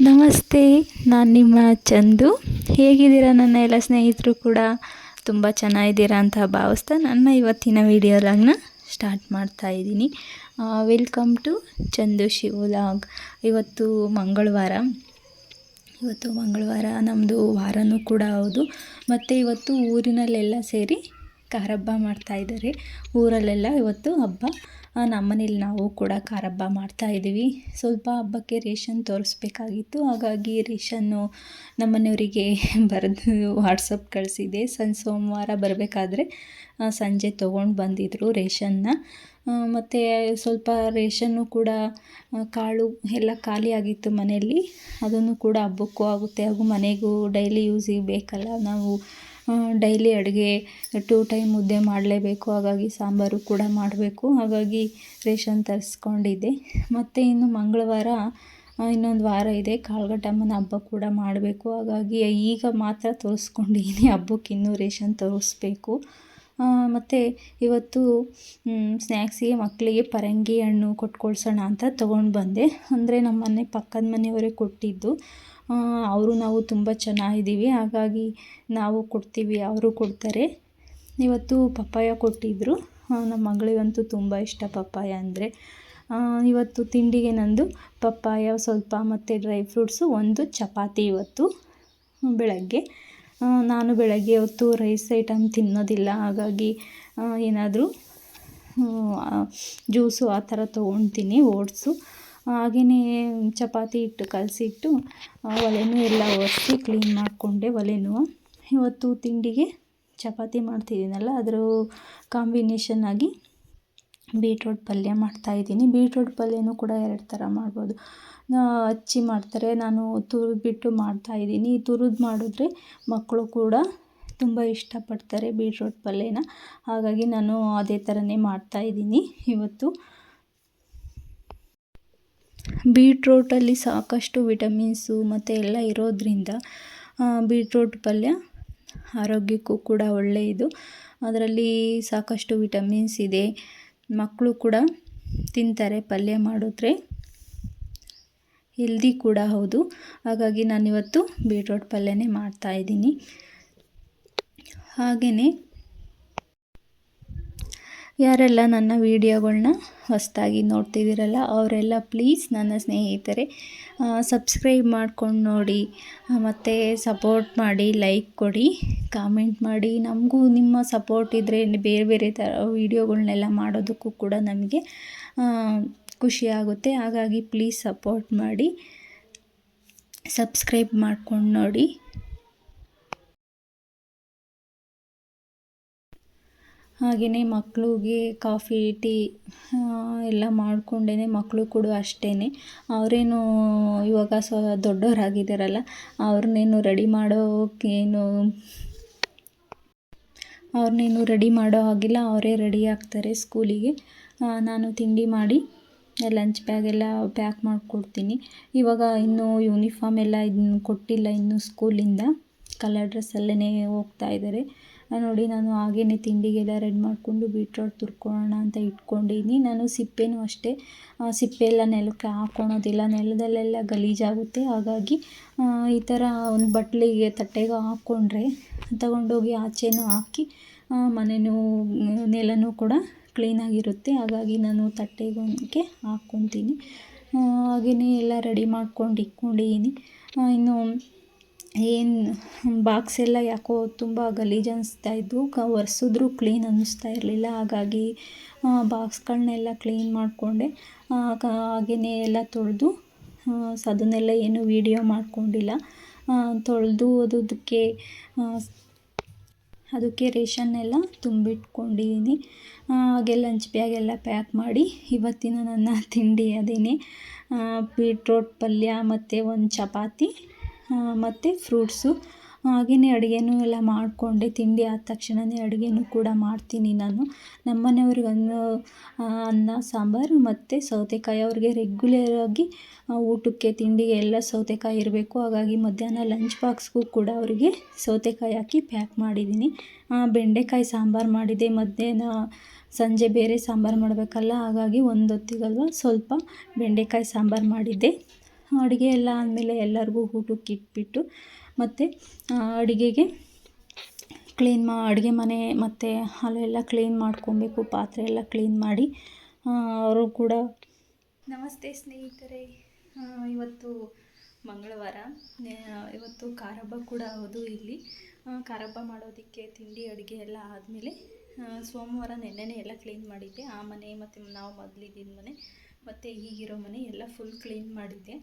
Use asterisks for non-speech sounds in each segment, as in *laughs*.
ನಮಸ್ತೆ ನಾನು ನಿಮ್ಮ ಚಂದು. ಹೇಗಿದ್ದೀರಾ ನನ್ನ ಎಲ್ಲ ಸ್ನೇಹಿತರು ಕೂಡ? ತುಂಬ ಚೆನ್ನಾಗಿದ್ದೀರಾ ಅಂತ ಭಾವಿಸ್ತಾ ನನ್ನ ಇವತ್ತಿನ ವೀಡಿಯೋಲಾಗ್ನ ಸ್ಟಾರ್ಟ್ ಮಾಡ್ತಾ ಇದ್ದೀನಿ. ವೆಲ್ಕಮ್ ಟು ಚಂದು ಶಿವಲಾಗ್. ಇವತ್ತು ಮಂಗಳವಾರ. ಇವತ್ತು ಮಂಗಳವಾರ ನಮ್ಮದು ವಾರನೂ ಕೂಡ ಹೌದು. ಮತ್ತು ಇವತ್ತು ಊರಿನಲ್ಲೆಲ್ಲ ಸೇರಿ ಕಾರಬ್ಬ ಮಾಡ್ತಾಯಿದ್ದಾರೆ ಊರಲ್ಲೆಲ್ಲ ಇವತ್ತು ಹಬ್ಬ. ನಮ್ಮನೇಲಿ ನಾವು ಕೂಡ ಖಾರ ಹಬ್ಬ ಮಾಡ್ತಾಯಿದ್ದೀವಿ ಸ್ವಲ್ಪ ಹಬ್ಬಕ್ಕೆ ರೇಷನ್ ತೋರಿಸ್ಬೇಕಾಗಿತ್ತು. ಹಾಗಾಗಿ ರೇಷನ್ನು ನಮ್ಮನೆಯವರಿಗೆ *laughs* ಬರೆದು ವಾಟ್ಸಪ್ ಕಳಿಸಿದೆ. ಸನ್ ಸೋಮವಾರ ಬರಬೇಕಾದ್ರೆ ಸಂಜೆ ತೊಗೊಂಡು ಬಂದಿದ್ದರು ರೇಷನ್ನ. ಮತ್ತು ಸ್ವಲ್ಪ ರೇಷನ್ನು ಕೂಡ ಕಾಳು ಎಲ್ಲ ಖಾಲಿಯಾಗಿತ್ತು ಮನೆಯಲ್ಲಿ. ಅದನ್ನು ಕೂಡ ಹಬ್ಬಕ್ಕೂ ಆಗುತ್ತೆ. ಹಾಗೂ ಮನೆಗೂ ಡೈಲಿ ಯೂಸಿಗೆ ಬೇಕಲ್ಲ. ನಾವು ಡೈಲಿ ಅಡುಗೆ ಟೂ ಟೈಮ್ ಮುದ್ದೆ ಮಾಡಲೇಬೇಕು. ಹಾಗಾಗಿ ಸಾಂಬಾರು ಕೂಡ ಮಾಡಬೇಕು. ಹಾಗಾಗಿ ರೇಷನ್ ತರಿಸ್ಕೊಂಡಿದ್ದೆ. ಮತ್ತು ಇನ್ನು ಮಂಗಳವಾರ ಇನ್ನೊಂದು ವಾರ ಇದೆ. ಕಾಳ್ಗಟ್ಟಮ್ಮನ ಹಬ್ಬ ಕೂಡ ಮಾಡಬೇಕು. ಹಾಗಾಗಿ ಈಗ ಮಾತ್ರ ತೋರಿಸ್ಕೊಂಡಿದ್ದೀನಿ. ಹಬ್ಬಕ್ಕೆ ಇನ್ನೂ ರೇಷನ್ ತೋರಿಸ್ಬೇಕು. ಮತ್ತು ಇವತ್ತು ಸ್ನ್ಯಾಕ್ಸಿಗೆ ಮಕ್ಕಳಿಗೆ ಪರಂಗಿ ಹಣ್ಣು ಕೊಟ್ಟು ಅಂತ ತೊಗೊಂಡು ಬಂದೆ. ಅಂದರೆ ನಮ್ಮ ಮನೆ ಪಕ್ಕದ ಮನೆಯವರೇ ಕೊಟ್ಟಿದ್ದು. ಅವರು ನಾವು ತುಂಬ ಚೆನ್ನಾಗಿದ್ದೀವಿ. ಹಾಗಾಗಿ ನಾವು ಕೊಡ್ತೀವಿ, ಅವರು ಕೊಡ್ತಾರೆ. ಇವತ್ತು ಪಪ್ಪಾಯ ಕೊಟ್ಟಿದ್ದರು ನಮ್ಮ ಮಗಳಿಗಂತೂ ತುಂಬ ಇಷ್ಟ ಪಪ್ಪಾಯ ಅಂದರೆ. ಇವತ್ತು ತಿಂಡಿಗೆ ನಂದು ಪಪ್ಪಾಯ, ಸ್ವಲ್ಪ ಮತ್ತು ಡ್ರೈ ಫ್ರೂಟ್ಸು, ಒಂದು ಚಪಾತಿ ಇವತ್ತು, ಬೆಳಗ್ಗೆ. ನಾನು ಬೆಳಗ್ಗೆ ಹೊತ್ತು ರೈಸ್ ಐಟಮ್ ತಿನ್ನೋದಿಲ್ಲ, ಹಾಗಾಗಿ ಏನಾದರೂ ಜ್ಯೂಸು ಆ ಥರ ತೊಗೊಳ್ತೀನಿ ಓಟ್ಸು. ಹಾಗೆಯೇ ಚಪಾತಿ ಹಿಟ್ಟು ಕಲಸಿಟ್ಟು ಒಲೆನೂ ಎಲ್ಲ ಒರೆಸಿ ಕ್ಲೀನ್ ಮಾಡಿಕೊಂಡೆ ಒಲೆನೂ. ಇವತ್ತು ತಿಂಡಿಗೆ ಚಪಾತಿ ಮಾಡ್ತಿದ್ದೀನಲ್ಲ, ಅದರ ಕಾಂಬಿನೇಷನ್ ಆಗಿ ಬೀಟ್ರೋಟ್ ಪಲ್ಯ ಮಾಡ್ತಾಯಿದ್ದೀನಿ ಬೀಟ್ರೋಟ್ ಪಲ್ಯನೂ ಕೂಡ ಎರಡು ಥರ ಮಾಡ್ಬೋದು. ಹಚ್ಚಿ ಮಾಡ್ತಾರೆ. ನಾನು ತುರಿದ್ಬಿಟ್ಟು ಮಾಡ್ತಾಯಿದ್ದೀನಿ ತುರಿದು ಮಾಡಿದ್ರೆ ಮಕ್ಕಳು ಕೂಡ ತುಂಬ ಇಷ್ಟಪಡ್ತಾರೆ ಬೀಟ್ರೋಟ್ ಪಲ್ಯನ. ಹಾಗಾಗಿ ನಾನು ಅದೇ ಥರನೇ ಮಾಡ್ತಾಯಿದ್ದೀನಿ ಇವತ್ತು. ಬೀಟ್ರೋಟಲ್ಲಿ ಸಾಕಷ್ಟು ವಿಟಮಿನ್ಸು ಮತ್ತು ಎಲ್ಲ ಇರೋದ್ರಿಂದ ಬೀಟ್ರೋಟ್ ಪಲ್ಯ ಆರೋಗ್ಯಕ್ಕೂ ಕೂಡ ಒಳ್ಳೆಯದು. ಅದರಲ್ಲಿ ಸಾಕಷ್ಟು ವಿಟಮಿನ್ಸ್ ಇದೆ. ಮಕ್ಕಳು ಕೂಡ ತಿಂತಾರೆ ಪಲ್ಯ ಮಾಡಿದ್ರೆ. ಹೆಲ್ದಿ ಕೂಡ ಹೌದು. ಹಾಗಾಗಿ ನಾನಿವತ್ತು ಬೀಟ್ರೋಟ್ ಪಲ್ಯನೇ ಮಾಡ್ತಾಯಿದ್ದೀನಿ ಹಾಗೆಯೇ ಯಾರೆಲ್ಲ ನನ್ನ ವೀಡಿಯೋಗಳನ್ನ ಹೊಸದಾಗಿ ನೋಡ್ತಿದ್ದೀರಲ್ಲ ಅವರೆಲ್ಲ ಪ್ಲೀಸ್ ನನ್ನ ಸ್ನೇಹಿತರೆ ಸಬ್ಸ್ಕ್ರೈಬ್ ಮಾಡ್ಕೊಂಡು ನೋಡಿ ಮತ್ತು ಸಪೋರ್ಟ್ ಮಾಡಿ, ಲೈಕ್ ಕೊಡಿ, ಕಾಮೆಂಟ್ ಮಾಡಿ. ನಮಗೂ ನಿಮ್ಮ ಸಪೋರ್ಟ್ ಇದ್ದರೆ ಬೇರೆ ಬೇರೆ ಥರ ವೀಡಿಯೋಗಳನ್ನೆಲ್ಲ ಮಾಡೋದಕ್ಕೂ ಕೂಡ ನಮಗೆ ಖುಷಿಯಾಗುತ್ತೆ ಹಾಗಾಗಿ ಪ್ಲೀಸ್ ಸಪೋರ್ಟ್ ಮಾಡಿ, ಸಬ್ಸ್ಕ್ರೈಬ್ ಮಾಡ್ಕೊಂಡು ನೋಡಿ. ಹಾಗೆಯೇ ಮಕ್ಕಳಿಗೆ ಕಾಫಿ, ಟೀ ಎಲ್ಲ ಮಾಡಿಕೊಂಡೇ ಮಕ್ಕಳು ಕೂಡ ಅಷ್ಟೇ ಅವರೇನು ಇವಾಗ ಸ್ವ ದೊಡ್ಡವರಾಗಿದ್ದಾರಲ್ಲ, ಅವ್ರನ್ನೇನು ರೆಡಿ ಮಾಡೋಕ್ಕೇನು ಅವ್ರನ್ನೇನು ರೆಡಿ ಮಾಡೋ ಹಾಗಿಲ್ಲ, ಅವರೇ ರೆಡಿ ಆಗ್ತಾರೆ ಸ್ಕೂಲಿಗೆ. ನಾನು ತಿಂಡಿ ಮಾಡಿ, ಲಂಚ್ ಬ್ಯಾಗೆಲ್ಲ ಪ್ಯಾಕ್ ಮಾಡಿಕೊಡ್ತೀನಿ. ಇವಾಗ ಇನ್ನೂ ಯೂನಿಫಾರ್ಮ್ ಎಲ್ಲ ಇನ್ನು ಕೊಟ್ಟಿಲ್ಲ ಇನ್ನೂ ಸ್ಕೂಲಿಂದ. ಕಲರ್ ಡ್ರೆಸ್ಸಲ್ಲೇ ಹೋಗ್ತಾ ಇದ್ದಾರೆ. ನೋಡಿ, ನಾನು ಹಾಗೇ ತಿಂಡಿಗೆಲ್ಲ ರೆಡಿ ಮಾಡಿಕೊಂಡು ಬೀಟ್ರೋಟ್ ತುರ್ಕೊಳ್ಳೋಣ ಅಂತ ಇಟ್ಕೊಂಡಿದ್ದೀನಿ ನಾನು ಸಿಪ್ಪೆನೂ ಅಷ್ಟೇ. ಸಿಪ್ಪೆ ಎಲ್ಲ ನೆಲಕ್ಕೆ ಹಾಕ್ಕೊಳೋದಿಲ್ಲ ನೆಲದಲ್ಲೆಲ್ಲ ಗಲೀಜಾಗುತ್ತೆ. ಹಾಗಾಗಿ ಈ ಥರ ಒಂದು ಬಟ್ಲಿಗೆ ತಟ್ಟೆಗೆ ಹಾಕ್ಕೊಂಡ್ರೆ ತಗೊಂಡೋಗಿ ಆಚೆನೂ ಹಾಕಿ ಮನೆಯೂ ನೆಲನೂ ಕೂಡ ಕ್ಲೀನಾಗಿರುತ್ತೆ ಹಾಗಾಗಿ ನಾನು ತಟ್ಟೆಗೊಂದಕ್ಕೆ ಹಾಕ್ಕೊತೀನಿ ಹಾಗೆಯೇ ಎಲ್ಲ ರೆಡಿ ಮಾಡ್ಕೊಂಡು ಇಟ್ಕೊಂಡಿದ್ದೀನಿ ಇನ್ನು ಏನು ಬಾಕ್ಸ್ ಎಲ್ಲ ಯಾಕೋ ತುಂಬ ಗಲೀಜು ಅನಿಸ್ತಾ ಇದ್ವು. ಕ ಒರೆಸಿದ್ರೂ ಕ್ಲೀನ್ ಅನ್ನಿಸ್ತಾ ಇರಲಿಲ್ಲ. ಹಾಗಾಗಿ ಬಾಕ್ಸ್ಗಳನ್ನೆಲ್ಲ ಕ್ಲೀನ್ ಮಾಡಿಕೊಂಡೆ. ಹಾಗೆಯೇ ಎಲ್ಲ ತೊಳೆದು ಅದನ್ನೆಲ್ಲ ಏನು ವೀಡಿಯೋ ಮಾಡಿಕೊಂಡಿಲ್ಲ. ತೊಳೆದು ಅದಕ್ಕೆ ಅದಕ್ಕೆ ರೇಷನ್ನೆಲ್ಲ ತುಂಬಿಟ್ಕೊಂಡಿದ್ದೀನಿ ಹಾಗೆ ಲಂಚ್ ಬ್ಯಾಗೆಲ್ಲ ಪ್ಯಾಕ್ ಮಾಡಿ ಇವತ್ತಿನ ನನ್ನ ತಿಂಡಿ ಅದೇನೆ. ಬೀಟ್ರೋಟ್ ಪಲ್ಯ ಮತ್ತು ಒಂದು ಚಪಾತಿ. ಮತ್ತು ಫ್ರೂಟ್ಸು. ಹಾಗೆಯೇ ಅಡುಗೆನೂ ಎಲ್ಲ ಮಾಡಿಕೊಂಡೆ. ತಿಂಡಿ ಆದ ತಕ್ಷಣವೇ ಅಡುಗೆನೂ ಕೂಡ ಮಾಡ್ತೀನಿ ನಾನು. ನಮ್ಮ ಅನ್ನ, ಸಾಂಬಾರು ಮತ್ತು ಸೌತೆಕಾಯಿ. ಅವ್ರಿಗೆ ರೆಗ್ಯುಲರಾಗಿ ಊಟಕ್ಕೆ, ತಿಂಡಿಗೆ ಎಲ್ಲ ಸೌತೆಕಾಯಿ ಇರಬೇಕು. ಹಾಗಾಗಿ ಮಧ್ಯಾಹ್ನ ಲಂಚ್ ಬಾಕ್ಸ್ಗೂ ಕೂಡ ಅವರಿಗೆ ಸೌತೆಕಾಯಿ ಹಾಕಿ ಪ್ಯಾಕ್ ಮಾಡಿದ್ದೀನಿ. ಬೆಂಡೆಕಾಯಿ ಸಾಂಬಾರು ಮಾಡಿದೆ. ಮಧ್ಯಾಹ್ನ ಸಂಜೆ ಬೇರೆ ಸಾಂಬಾರು ಮಾಡಬೇಕಲ್ಲ, ಹಾಗಾಗಿ ಒಂದು ಹೊತ್ತಿಗಲ್ವ ಸ್ವಲ್ಪ ಬೆಂಡೆಕಾಯಿ ಸಾಂಬಾರು ಮಾಡಿದ್ದೆ. ಅಡುಗೆ ಎಲ್ಲ ಆದಮೇಲೆ ಎಲ್ಲರಿಗೂ ಊಟಕ್ಕೆ ಇಟ್ಬಿಟ್ಟು ಮತ್ತು ಅಡುಗೆಗೆ ಕ್ಲೀನ್ ಮಾ, ಅಡುಗೆ ಮನೆ ಮತ್ತು ಅಲ್ಲೆಲ್ಲ ಕ್ಲೀನ್ ಮಾಡ್ಕೊಬೇಕು, ಪಾತ್ರೆ ಎಲ್ಲ ಕ್ಲೀನ್ ಮಾಡಿ ಅವರು ಕೂಡ ನಮಸ್ತೆ ಸ್ನೇಹಿತರೆ. ಇವತ್ತು ಮಂಗಳವಾರ. ಇವತ್ತು ಕಾರಬ್ಬ ಕೂಡ ಹೌದು ಇಲ್ಲಿ. ಕಾರಬ್ಬ ಮಾಡೋದಕ್ಕೆ ತಿಂಡಿ, ಅಡುಗೆ ಎಲ್ಲ ಆದಮೇಲೆ ಸೋಮವಾರ ನೆನ್ನೆನೇ ಎಲ್ಲ ಕ್ಲೀನ್ ಮಾಡಿದ್ದೆ. ಆ ಮನೆ ಮತ್ತು ನಾವು ಮೊದಲಿದ್ದಿದ್ದ ಮನೆ. ಮತ್ತು ಈಗಿರೋ ಮನೆ ಎಲ್ಲ ಫುಲ್ ಕ್ಲೀನ್ ಮಾಡಿದ್ದೆ.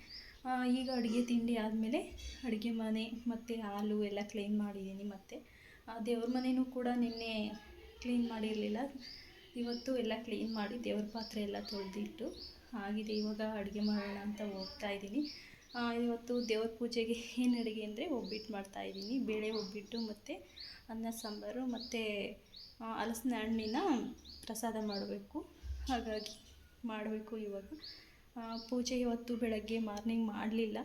ಈಗ ಅಡುಗೆ ತಿಂಡಿ ಆದಮೇಲೆ ಅಡುಗೆ ಮನೆ ಮತ್ತು ಹಾಲು ಎಲ್ಲ ಕ್ಲೀನ್ ಮಾಡಿದ್ದೀನಿ ಮತ್ತು. ದೇವ್ರ ಮನೆಯೂ ಕೂಡ ನಿನ್ನೆ ಕ್ಲೀನ್ ಮಾಡಿರಲಿಲ್ಲ. ಇವತ್ತು ಎಲ್ಲ ಕ್ಲೀನ್ ಮಾಡಿ ದೇವ್ರ ಪಾತ್ರೆ ಎಲ್ಲ ತೊಳೆದಿಟ್ಟು ಆಗಿದೆ. ಇವಾಗ ಅಡುಗೆ ಮಾಡೋಣ ಅಂತ ಹೋಗ್ತಾ ಇದ್ದೀನಿ. ಇವತ್ತು ದೇವ್ರ ಪೂಜೆಗೆ ಏನು ಅಡುಗೆ ಅಂದರೆ ಒಬ್ಬಿಟ್ಟು ಮಾಡ್ತಾಯಿದ್ದೀನಿ ಬೇಳೆ ಒಬ್ಬಿಟ್ಟು ಮತ್ತು ಅನ್ನ, ಸಾಂಬಾರು ಮತ್ತು ಹಲಸಿನ ಹಣ್ಣಿನ ಪ್ರಸಾದ ಮಾಡಬೇಕು. ಹಾಗಾಗಿ ಮಾಡಬೇಕು ಇವಾಗ. ಪೂಜೆ ಇವತ್ತು ಬೆಳಗ್ಗೆ ಮಾರ್ನಿಂಗ್ ಮಾಡಲಿಲ್ಲ.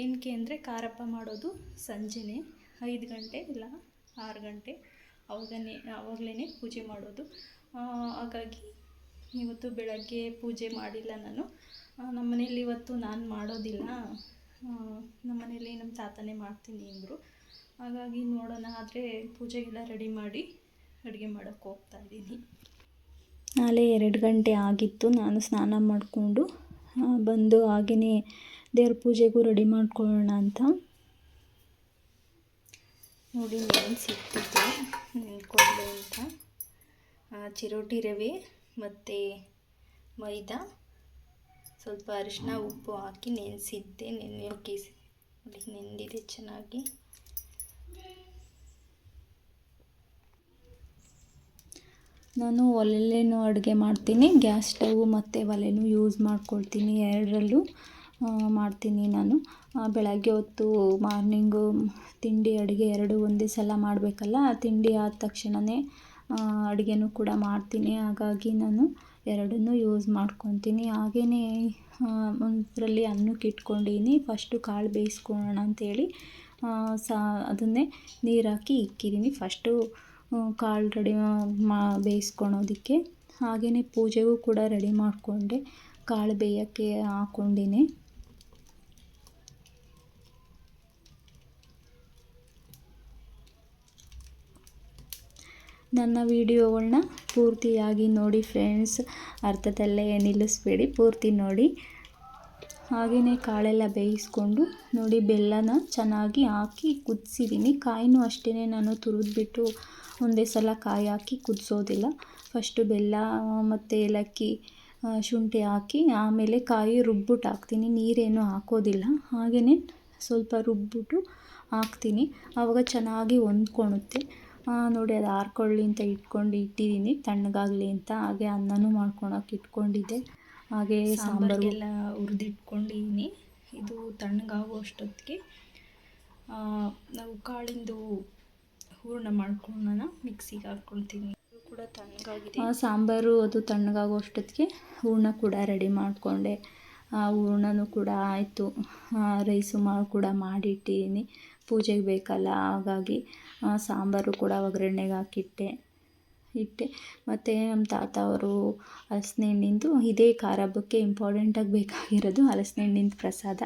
ಏನಕ್ಕೆ ಅಂದರೆ ಕಾರಪ್ಪ ಮಾಡೋದು ಸಂಜೆನೇ. ಐದು ಗಂಟೆ ಇಲ್ಲ, ಆರು ಗಂಟೆ ಅವಾಗನೇ ಆವಾಗಲೇ ಪೂಜೆ ಮಾಡೋದು. ಹಾಗಾಗಿ ಇವತ್ತು ಬೆಳಗ್ಗೆ ಪೂಜೆ ಮಾಡಿಲ್ಲ ನಾನು. ನಮ್ಮ ಮನೇಲಿ ಇವತ್ತು ನಾನು ಮಾಡೋದಿಲ್ಲ. ನಮ್ಮ ಮನೇಲಿ ನಮ್ಮ ತಾತನೇ ಮಾಡ್ತೀನಿ ಅಂದರು. ಹಾಗಾಗಿ ನೋಡೋಣ, ಆದರೆ ಪೂಜೆಗೆಲ್ಲ ರೆಡಿ ಮಾಡಿ ಅಡುಗೆ ಮಾಡೋಕ್ಕೆ ಹೋಗ್ತಾ ಇದ್ದೀನಿ. ನಾಳೆ ಎರಡು ಗಂಟೆ ಆಗಿತ್ತು. ನಾನು ಸ್ನಾನ ಮಾಡಿಕೊಂಡು ಬಂದು ಹಾಗೆಯೇ ದೇವ್ರ ಪೂಜೆಗೂ ರೆಡಿ ಮಾಡ್ಕೊಳ್ಳೋಣ ಅಂತ. ನೋಡಿ ನೆನೆಸಿಟ್ಟಿದ್ದೆ ನೆನ್ಕೊಳ್ಳಿ ಅಂತ. ಚಿರೋಟಿ ರವೆ ಮತ್ತು ಮೈದಾ. ಸ್ವಲ್ಪ ಅರಿಶಿನ ಉಪ್ಪು ಹಾಕಿ ನೆನೆಸಿದ್ದೆ ನೆನೆಯೋಕೆ ನೆಂದಿದೆ ಚೆನ್ನಾಗಿ. ನಾನು ಒಲೆಯಲ್ಲೇನೂ ಅಡುಗೆ ಮಾಡ್ತೀನಿ, ಗ್ಯಾಸ್ ಸ್ಟವ್ ಮತ್ತು ಒಲೆನೂ ಯೂಸ್ ಮಾಡ್ಕೊಳ್ತೀನಿ, ಎರಡರಲ್ಲೂ ಮಾಡ್ತೀನಿ ನಾನು. ಬೆಳಗ್ಗೆ ಹೊತ್ತು ಮಾರ್ನಿಂಗು ತಿಂಡಿ, ಅಡುಗೆ ಎರಡು ಒಂದೇ ಸಲ ಮಾಡಬೇಕಲ್ಲ ತಿಂಡಿ ಆದ ತಕ್ಷಣವೇ ಅಡುಗೆನೂ ಕೂಡ ಮಾಡ್ತೀನಿ. ಹಾಗಾಗಿ ನಾನು ಎರಡನ್ನೂ ಯೂಸ್ ಮಾಡ್ಕೊತೀನಿ ಹಾಗೆಯೇ ಒಂದರಲ್ಲಿ ಅನ್ನಕ್ಕೆ ಇಟ್ಕೊಂಡಿನಿ ಫಸ್ಟು ಕಾಳು ಬೇಯಿಸ್ಕೊಳ್ಳೋಣ ಅಂಥೇಳಿ ಸಾ, ಅದನ್ನೇ ನೀರು ಹಾಕಿ ಇಕ್ಕಿದ್ದೀನಿ ಫಸ್ಟು ಕಾಳು ರೆಡಿ ಮಾ ಬೇಯಿಸ್ಕೊಳೋದಕ್ಕೆ. ಹಾಗೆಯೇ ಪೂಜೆಗೂ ಕೂಡ ರೆಡಿ ಮಾಡಿಕೊಂಡೆ. ಕಾಳು ಬೇಯೋಕ್ಕೆ ಹಾಕ್ಕೊಂಡಿನಿ ನನ್ನ ವೀಡಿಯೋಗಳನ್ನ ಪೂರ್ತಿಯಾಗಿ ನೋಡಿ ಫ್ರೆಂಡ್ಸ್ ಅರ್ಧದಲ್ಲೇ ನಿಲ್ಲಿಸ್ಬೇಡಿ, ಪೂರ್ತಿ ನೋಡಿ. ಹಾಗೆಯೇ ಕಾಳೆಲ್ಲ ಬೇಯಿಸ್ಕೊಂಡು ನೋಡಿ, ಬೆಲ್ಲನ ಚೆನ್ನಾಗಿ ಹಾಕಿ ಕುದಿಸಿದ್ದೀನಿ ಕಾಯಿನೂ ಅಷ್ಟೇ ನಾನು ತುರಿದ್ಬಿಟ್ಟು ಒಂದೇ ಸಲ ಕಾಯಿ ಹಾಕಿ ಕುದಿಸೋದಿಲ್ಲ. ಫಸ್ಟು ಬೆಲ್ಲ, ಮತ್ತು ಏಲಕ್ಕಿ ಶುಂಠಿ ಹಾಕಿ, ಆಮೇಲೆ ಕಾಯಿ ರುಬ್ಬಿಟ್ಟು ಹಾಕ್ತೀನಿ. ನೀರೇನು ಹಾಕೋದಿಲ್ಲ. ಹಾಗೆಯೇ ಸ್ವಲ್ಪ ರುಬ್ಬಿಟ್ಟು ಹಾಕ್ತೀನಿ. ಆವಾಗ ಚೆನ್ನಾಗಿ ಹೊಂದ್ಕೊಳುತ್ತೆ ನೋಡಿ ಅದು ಆರ್ಕೊಳ್ಳಿ ಅಂತ ಇಟ್ಕೊಂಡು ಇಟ್ಟಿದ್ದೀನಿ. ತಣ್ಣಗಾಗಲಿ ಅಂತ. ಹಾಗೆ ಅನ್ನನೂ ಮಾಡ್ಕೊಳಕ್ಕೆ ಇಟ್ಕೊಂಡಿದ್ದೆ. ಹಾಗೆ ಸಾಂಬಾರಿಗೆಲ್ಲ ಹುರಿದಿಟ್ಕೊಂಡಿದ್ದೀನಿ. ಇದು ತಣ್ಣಗಾಗೋ ಅಷ್ಟೊತ್ತಿಗೆ ನಾವು ಕಾಳಿಂದು ಹೂರಣ ನಾನು ಮಿಕ್ಸಿಗೆ ಹಾಕ್ಕೊಳ್ತೀನಿ. ಕೂಡ ತಣ್ಣಗಾಗಿದೆ. ಸಾಂಬಾರು ಅದು ತಣ್ಣಗಾಗೋ ಅಷ್ಟೊತ್ತಿಗೆ ಹೂರ್ಣ ಕೂಡ ರೆಡಿ ಮಾಡಿಕೊಂಡೆ. ಆ ಹೂರ್ಣನೂ ಕೂಡ ಆಯಿತು. ರೈಸು ಮಾಡಿ ಕೂಡ ಮಾಡಿಟ್ಟಿದ್ದೀನಿ. ಪೂಜೆಗೆ ಬೇಕಲ್ಲ, ಹಾಗಾಗಿ ಸಾಂಬಾರು ಕೂಡ ಒಗ್ಗರಣೆಗೆ ಹಾಕಿಟ್ಟೆ. ಇಟ್ಟೆ. ಮತ್ತು ನಮ್ಮ ತಾತ ಅವರು ಹಲಸಿನ ಹಣ್ಣಿಂದು ಇದೇ ಖಾರ ಹಬ್ಬಕ್ಕೆ ಇಂಪಾರ್ಟೆಂಟಾಗಿ ಬೇಕಾಗಿರೋದು ಹಲಸಿನ ಹಣ್ಣಿಂದು ಪ್ರಸಾದ.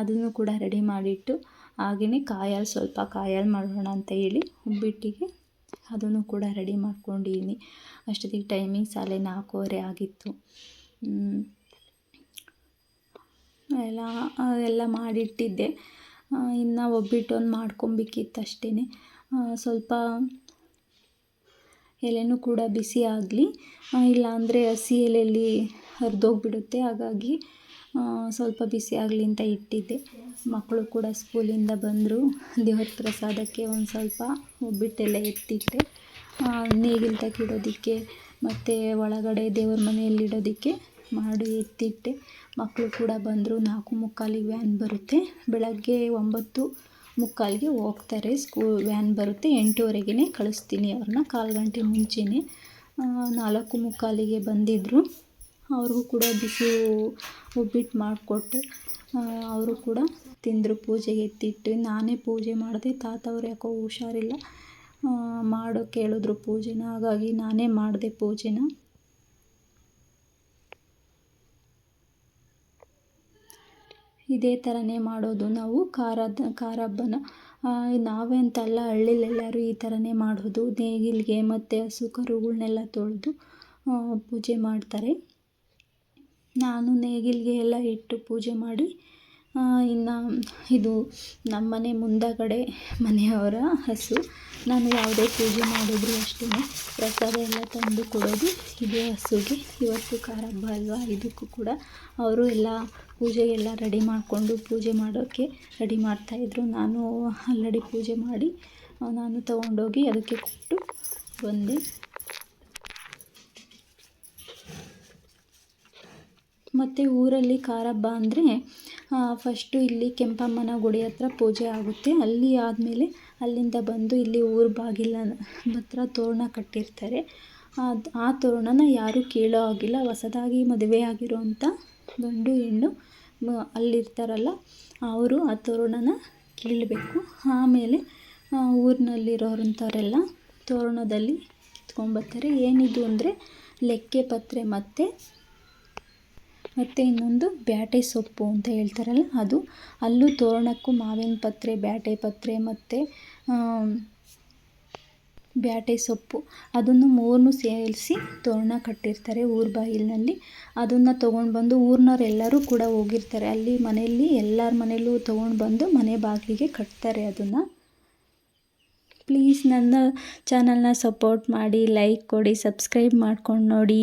ಅದನ್ನು ಕೂಡ ರೆಡಿ ಮಾಡಿಟ್ಟು ಹಾಗೆಯೇ ಕಾಯಲ್ಲಿ ಸ್ವಲ್ಪ ಕಾಯಲ್ಲಿ ಮಾಡೋಣ ಅಂತ ಹೇಳಿ ಉಬ್ಬಿಟ್ಟಿಗೆ ಅದನ್ನು ಕೂಡ ರೆಡಿ ಮಾಡ್ಕೊಂಡಿದ್ದೀನಿ. ಅಷ್ಟೊತ್ತಿಗೆ ಟೈಮಿಂಗ್ ಸಾಲೆ ನಾಲ್ಕೂವರೆ ಆಗಿತ್ತು. ಎಲ್ಲ ಎಲ್ಲ ಮಾಡಿಟ್ಟಿದ್ದೆ. ಇನ್ನು ಒಬ್ಬಿಟ್ಟು ಒಂದು ಮಾಡ್ಕೊಬೇಕಿತ್ತು ಅಷ್ಟೇ ಸ್ವಲ್ಪ ಎಲೆನೂ ಕೂಡ ಬಿಸಿ ಆಗಲಿ. ಇಲ್ಲಾಂದರೆ ಹಸಿ ಎಲೆಯಲ್ಲಿ ಹರಿದೋಗ್ಬಿಡುತ್ತೆ. ಹಾಗಾಗಿ ಸ್ವಲ್ಪ ಬಿಸಿ ಆಗಲಿ ಅಂತ ಇಟ್ಟಿದ್ದೆ. ಮಕ್ಕಳು ಕೂಡ ಸ್ಕೂಲಿಂದ ಬಂದರು. ದೇವ್ರ ಪ್ರಸಾದಕ್ಕೆ ಒಂದು ಸ್ವಲ್ಪ ಒಬ್ಬಟ್ಟೆಲ್ಲ ಎತ್ತಿಟ್ಟೆ. ನೇಗಿಲು ತಕ್ಕಿಡೋದಕ್ಕೆ ಮತ್ತು ಒಳಗಡೆ ದೇವ್ರ ಮನೆಯಲ್ಲಿ ಇಡೋದಕ್ಕೆ ಮಾಡಿ ಎತ್ತಿಟ್ಟೆ. ಮಕ್ಕಳು ಕೂಡ ಬಂದರು. ನಾಲ್ಕು ಮುಕ್ಕಾಲಿಗೆ ವ್ಯಾನ್ ಬರುತ್ತೆ. ಬೆಳಗ್ಗೆ ಒಂಬತ್ತು ಮುಕ್ಕಾಲಿಗೆ ಹೋಗ್ತಾರೆ. ಸ್ಕೂಲ್ ವ್ಯಾನ್ ಬರುತ್ತೆ. ಎಂಟುವರೆಗೆ ಕಳಿಸ್ತೀನಿ ಅವ್ರನ್ನ. ಕಾಲು ಗಂಟೆ ಮುಂಚೆನೇ ನಾಲ್ಕು ಮುಕ್ಕಾಲಿಗೆ ಬಂದಿದ್ದರು ಅವ್ರಿಗೂ ಕೂಡ ಬಿಸಿ ಉಪ್ಪಿಟ್ಟು ಮಾಡಿಕೊಟ್ಟೆ. ಅವರು ಕೂಡ ತಿಂದರು, ಪೂಜೆಗೆ ಎತ್ತಿಟ್ಟು. ನಾನೇ ಪೂಜೆ ಮಾಡಿದೆ ತಾತ ಅವ್ರು ಯಾಕೋ ಹುಷಾರಿಲ್ಲ. ಮಾಡೋ ಕೇಳಿದ್ರು ಪೂಜೆನ, ಹಾಗಾಗಿ ನಾನೇ ಮಾಡಿದೆ ಪೂಜೆನ. ಇದೇ ಥರನೇ ಮಾಡೋದು ನಾವು, ಖಾರದ ಖಾರ ಹಬ್ಬನ ನಾವೇ ಅಂತಲ್ಲ ಹಳ್ಳಿಲೆಲ್ಲರೂ ಈ ಥರನೇ ಮಾಡೋದು. ನೇಗಿಲಿಗೆ ಮತ್ತು ಹಸು ಕರುಗಳನ್ನೆಲ್ಲ ತೊಳೆದು ಪೂಜೆ ಮಾಡ್ತಾರೆ. ನಾನು ನೇಗಿಲಿಗೆ ಎಲ್ಲ ಇಟ್ಟು ಪೂಜೆ ಮಾಡಿ ಇನ್ನು ಇದು ನಮ್ಮನೆ ಮುಂದಗಡೆ ಮನೆಯವರ ಹಸು. ನಾನು ಯಾವುದೇ ಪೂಜೆ ಮಾಡಿದ್ರು ಅಷ್ಟೇ, ಪ್ರಸಾದ ಎಲ್ಲ ತಂದು ಕೊಡೋದು ಇದೇ ಹಸುಗೆ. ಇವತ್ತು ಖಾರ ಹಬ್ಬ ಅಲ್ವಾ? ಇದಕ್ಕೂ ಕೂಡ ಅವರು ಎಲ್ಲ ಪೂಜೆಗೆಲ್ಲ ರೆಡಿ ಮಾಡಿಕೊಂಡು ಪೂಜೆ ಮಾಡೋಕ್ಕೆ ರೆಡಿ ಮಾಡ್ತಾಯಿದ್ರು ನಾನು ಆಲ್ರೆಡಿ ಪೂಜೆ ಮಾಡಿ ನಾನು ತಗೊಂಡೋಗಿ ಅದಕ್ಕೆ ಕೊಟ್ಟು ಬಂದೆ. ಮತ್ತು ಊರಲ್ಲಿ ಕಾರಬ್ಬ ಅಂದರೆ ಫಸ್ಟು ಇಲ್ಲಿ ಕೆಂಪಮ್ಮನ ಗುಡಿ ಹತ್ರ ಪೂಜೆ ಆಗುತ್ತೆ. ಅಲ್ಲಿ ಆದಮೇಲೆ ಅಲ್ಲಿಂದ ಬಂದು ಇಲ್ಲಿ ಊರು ಬಾಗಿಲ ಹತ್ರ ತೋರಣ ಕಟ್ಟಿರ್ತಾರೆ. ಅದು, ಆ ತೋರಣನ ಯಾರೂ ಕೀಳೋ ಹಾಗಿಲ್ಲ. ಹೊಸದಾಗಿ ಮದುವೆ ಆಗಿರೋಂಥ ಗಂಡು ಹೆಣ್ಣು ಅಲ್ಲಿರ್ತಾರಲ್ಲ, ಅವರು ಆ ತೋರಣನ ಕೀಳಬೇಕು. ಆಮೇಲೆ ಊರಿನಲ್ಲಿರೋರಂಥವರೆಲ್ಲ ತೋರಣದಲ್ಲಿ ಕಿತ್ಕೊಂಡ್ಬರ್ತಾರೆ ಏನಿದು ಅಂದರೆ, ಲೆಕ್ಕೆ ಪತ್ರೆ ಮತ್ತು ಮತ್ತು ಇನ್ನೊಂದು ಬ್ಯಾಟೆ ಸೊಪ್ಪು ಅಂತ ಹೇಳ್ತಾರಲ್ಲ ಅದು. ಅಲ್ಲೂ ತೋರಣಕ್ಕೂ ಮಾವಿನ ಪತ್ರೆ, ಬ್ಯಾಟೆ ಪತ್ರೆ ಮತ್ತು ಬ್ಯಾಟೆ ಸೊಪ್ಪು. ಅದನ್ನು ಮೂರನ್ನು ಸೇರಿಸಿ ತೋರಣ ಕಟ್ಟಿರ್ತಾರೆ ಊರ ಬಾಗಿಲಿನಲ್ಲಿ. ಅದನ್ನು ತೊಗೊಂಡು ಬಂದು ಊರಿನವರೆಲ್ಲರೂ ಕೂಡ ಹೋಗಿರ್ತಾರೆ. ಅಲ್ಲಿ ಮನೆಯಲ್ಲಿ ಎಲ್ಲರ ಮನೆಯಲ್ಲೂ ತೊಗೊಂಡು ಬಂದು ಮನೆ ಬಾಗಿಲಿಗೆ ಕಟ್ತಾರೆ ಅದನ್ನು. ಪ್ಲೀಸ್ ನನ್ನ ಚಾನಲ್ನ ಸಪೋರ್ಟ್ ಮಾಡಿ, ಲೈಕ್ ಕೊಡಿ, ಸಬ್ಸ್ಕ್ರೈಬ್ ಮಾಡ್ಕೊಂಡು ನೋಡಿ.